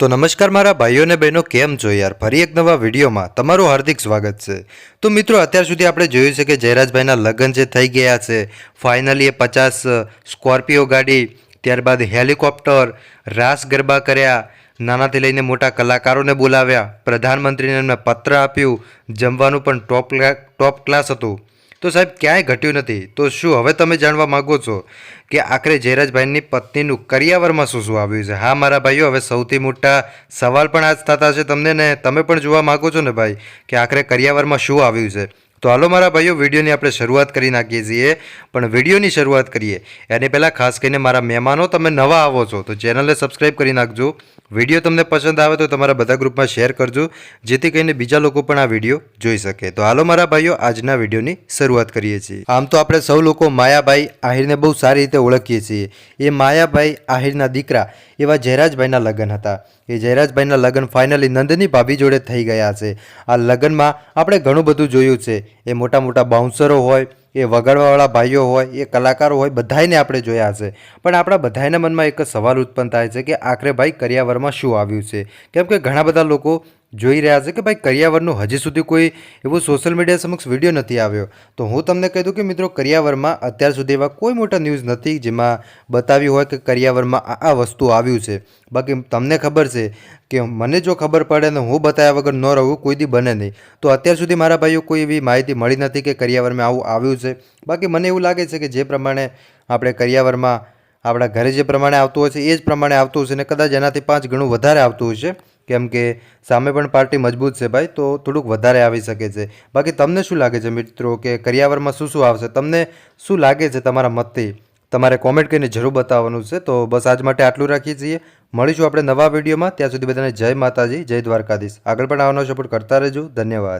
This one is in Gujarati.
તો નમસ્કાર મારા ભાઈઓ અને બહેનો, કેમ છો યાર? ફરી એક નવા વિડીયોમાં તમારું હાર્દિક સ્વાગત છે. તો મિત્રો, અત્યાર સુધી આપણે જોયું છે કે જયરાજભાઈના લગ્ન જે થઈ ગયા છે, ફાઇનલી એ પચાસ સ્કોર્પિયો ગાડી, ત્યારબાદ હેલિકોપ્ટર, રાસ ગરબા કર્યા, નાનાથી લઈને મોટા કલાકારોને બોલાવ્યા, પ્રધાનમંત્રીને એમને પત્ર આપ્યું, જમવાનું પણ ટોપ ટોપ ક્લાસ હતું. તો સાહેબ, ક્યાંય ઘટ્યું નથી. તો શું હવે તમે જાણવા માગો છો કે આખરે જયરાજભાઈની પત્નીનું કરિયાવરમાં શું શું આવ્યું છે? હા, મારા ભાઈઓ, હવે સૌથી મોટા સવાલ પણ આજ થતા છે તમને ને તમે પણ જોવા માગો છો ને ભાઈ, કે આખરે કરિયાવરમાં શું આવ્યું છે? તો હાલો મારા ભાઈઓ, વિડીયોની આપણે શરૂઆત કરી નાખીએ છીએ. પણ વિડીયોની શરૂઆત કરીએ. એની પહેલાં ખાસ કરીને મારા મહેમાનો, તમે નવા આવો છો, તો ચેનલને સબસ્ક્રાઈબ કરી નાખજો. વીડિયો તમને પસંદ આવે તો તમારા બધા ગ્રુપમાં શેર કરજો, જેથી કરીને બીજા લોકો પણ આ વીડિયો જોઈ શકે. તો હાલો મારા ભાઈઓ, આજના વિડીયોની શરૂઆત કરીએ છીએ. આમ તો આપણે સૌ લોકો માયાભાઈ આહિરને બહુ સારી રીતે ઓળખીએ છીએ. એ માયાભાઈ આહિરના દીકરા એવા જયરાજભાઈના લગ્ન હતા. એ જયરાજભાઈના લગ્ન ફાઇનલી નંદની ભાભી જોડે થઈ ગયા છે. આ લગ્નમાં આપણે ઘણું બધું જોયું છે. એ મોટા મોટા બાઉન્સરો હોય, એ વગાડવાવાળા ભાઈઓ હોય, એ કલાકારો હોય, બધાયને આપણે જોયા હશે. પણ આપણા બધાયના મનમાં એક સવાલ ઉત્પન્ન થાય છે કે આખરે ભાઈ કરિયાવરમાં શું આવ્યું છે? કેમ કે ઘણા બધા લોકો જોઈ રહ્યા છે કે ભાઈ કરિયાવરનું હજી સુધી કોઈ એવો સોશિયલ મીડિયા સમક્ષ વીડિયો નથી આવ્યો. તો હું તમને કહી દઉં કે મિત્રો કરિયાવરમાં અત્યાર સુધી એવા કોઈ મોટા ન્યૂઝ નથી જેમાં બતાવ્યું હોય કે કરિયાવરમાં આ આ વસ્તુ આવ્યું છે. બાકી તમને ખબર છે કે મને જો ખબર પડે ને હું બતાવ્યા વગર ન રહું, કોઈ દી બને નહીં. તો અત્યાર સુધી મારા ભાઈઓ કોઈ એવી માહિતી મળી નથી કે કરિયાવરમાં આવું આવ્યું છે. બાકી મને એવું લાગે છે કે જે પ્રમાણે આપણે કરિયાવરમાં આપણા ઘરે જે પ્રમાણે આવતું હોય છે, એ જ પ્રમાણે આવતું હશે ને કદાચ એનાથી પાંચ ગણું વધારે આવતું હશે. કેમ કે સામે પણ પાર્ટી મજબૂત છે ભાઈ, તો થોડુંક વધારે આવી શકે છે. બાકી તમને શું લાગે છે મિત્રો કે કરિયાવરમાં શું શું આવશે? તમને શું લાગે છે તમારા મતથી? તમારે કોમેન્ટ કરીને જરૂર બતાવવાનું છે, તો બસ આજ માટે આટલું રાખીએ છીએ. મળીશું આપણે નવા વિડીયોમાં. ત્યાં સુધી બધાને જય માતાજી, જય દ્વારકાધીશ. આગળ પણ આવવાનો સપોર્ટ કરતા રહેજો. ધન્યવાદ.